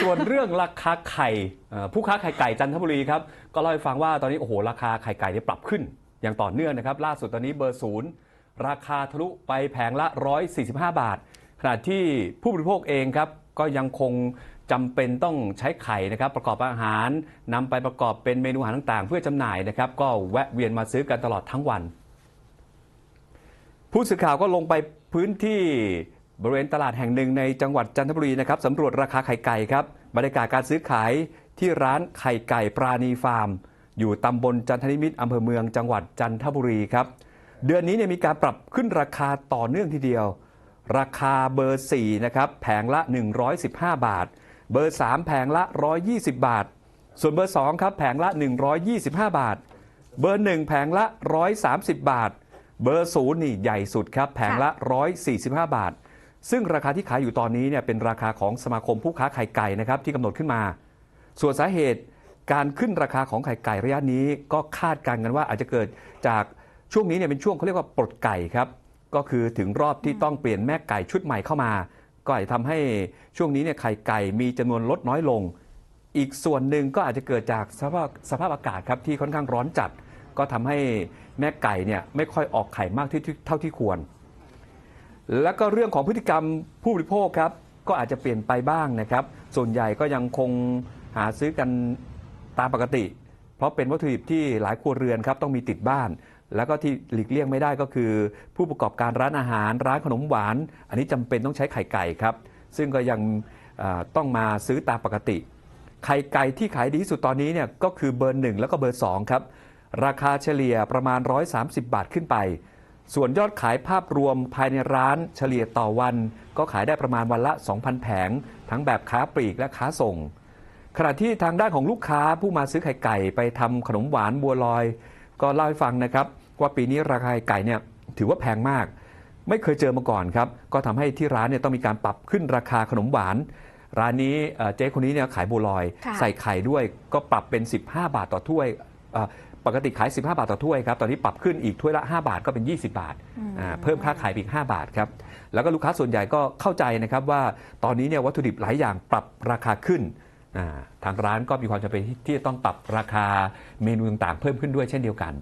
ส่วนเรื่องราคาไข่ผู้ค้าไข่ไก่จันทบุรีครับก็เล่าให้ฟังว่าตอนนี้โอ้โหราคาไข่ไก่เนี่ยปรับขึ้น อย่างต่อเนื่องนะครับ ล่าสุดตอนนี้เบอร์ศูนย์ราคาทะลุไปแผงละ 145 บาท ขณะที่ผู้บริโภคเองครับก็ยังคงจำเป็นต้องใช้ไข่นะครับประกอบอาหารนำไปประกอบเป็นเมนูอาหารต่างๆ เพื่อจำหน่ายนะครับก็แวะเวียนมาซื้อกันตลอดทั้งวัน ผู้สื่อข่าวก็ลงไปพื้นที่ บริเวณตลาดแห่งหนึ่งในจังหวัดจันทบุรีนะครับสำรวจราคาไข่ไก่ครับบรรยากาศการซื้อขายที่ร้านไข่ไก่ปราณีฟาร์ม อยู่ตำบลจันทนิมิตรอำเภอเมืองจังหวัดจันทบุรีครับ เดือนนี้เนี่ยมีการปรับขึ้นราคาต่อเนื่องทีเดียว ราคาเบอร์4นะครับแผงละ 115 บาท เบอร์ 3 แผงละ 120 บาท ส่วนเบอร์ 2 ครับแผงละ 125 บาท เบอร์ 1 แผงละ 130 บาท เบอร์ 0 นี่ใหญ่สุดครับแผงละ 145 บาท ซึ่งราคาที่ขายอยู่ตอนนี้เนี่ยเป็นราคาของสมาคมผู้ค้าไข่ไก่นะครับที่กำหนดขึ้นมา ส่วนสาเหตุการขึ้นราคาของไข่ไก่ระยะนี้ก็คาดการณ์กันว่าอาจจะเกิดจากช่วงนี้เนี่ยเป็นช่วงเขาเรียกว่าปลดไก่ครับก็คือถึงรอบที่ต้องเปลี่ยนแม่ไก่ชุดใหม่เข้ามา ก็อาจจะทำให้ช่วงนี้เนี่ยไข่ไก่มีจำนวนลดน้อยลง อีกส่วนหนึ่งก็อาจจะเกิดจากสภาพสภาพอากาศครับที่ค่อนข้างร้อนจัด ก็ทำให้แม่ไก่เนี่ยไม่ค่อยออกไข่มากที่เท่าที่ควร แล้วก็เรื่องของพฤติกรรมผู้บริโภคครับ ก็อาจจะเปลี่ยนไปบ้างนะครับ ส่วนใหญ่ก็ยังคงหาซื้อกันตามปกติ เพราะเป็นวัตถุดิบที่หลายครัวเรือนครับต้องมีติดบ้าน แล้วก็ที่หลีกเลี่ยงไม่ได้ก็คือ ผู้ประกอบการร้านอาหาร ร้านขนมหวาน อันนี้จำเป็นต้องใช้ไข่ไก่ครับ ซึ่งก็ยังต้องมาซื้อตามปกติ ไข่ไก่ที่ขายดีที่สุดตอนนี้เนี่ยก็คือเบอร์หนึ่งแล้วก็เบอร์สองครับราคาเฉลี่ยประมาณ 130 บาทขึ้นไป ส่วนยอดขายภาพรวมภายในร้านเฉลี่ยต่อวัน ก็ขายได้ประมาณวันละ 2,000 แผง ทั้งแบบค้าปลีกและค้าส่ง ขณะที่ทางด้านของลูกค้าผู้มาซื้อไข่ไก่ไปทำขนมหวานบัวลอย ก็เล่าให้ฟังนะครับ ว่าปีนี้ราคาไข่ไก่เนี่ยถือว่าแพงมาก ไม่เคยเจอมาก่อนครับ ก็ทำให้ที่ร้านเนี่ยต้องมีการปรับขึ้นราคาขนมหวาน ร้านนี้เอ่อเจ๊คนนี้เนี่ยขายบัวลอยค่ะใส่ไข่ด้วยก็ปรับเป็น 15 บาทต่อถ้วยเอ่อ ปกติขาย 15 บาทต่อถ้วยครับ ตอนนี้ปรับขึ้นอีกถ้วยละ 5 บาทก็เป็น 20 บาทอ่าเพิ่มค่าขายไปอีก 5 บาทครับ แล้วก็ลูกค้าส่วนใหญ่ก็เข้าใจนะครับว่าตอนนี้เนี่ยวัตถุดิบหลายอย่างปรับราคาขึ้นอ่าทางร้านก็มีความจำเป็นที่ที่จะต้องปรับราคาเมนูต่างๆ เพิ่มขึ้นด้วยเช่นเดียวกัน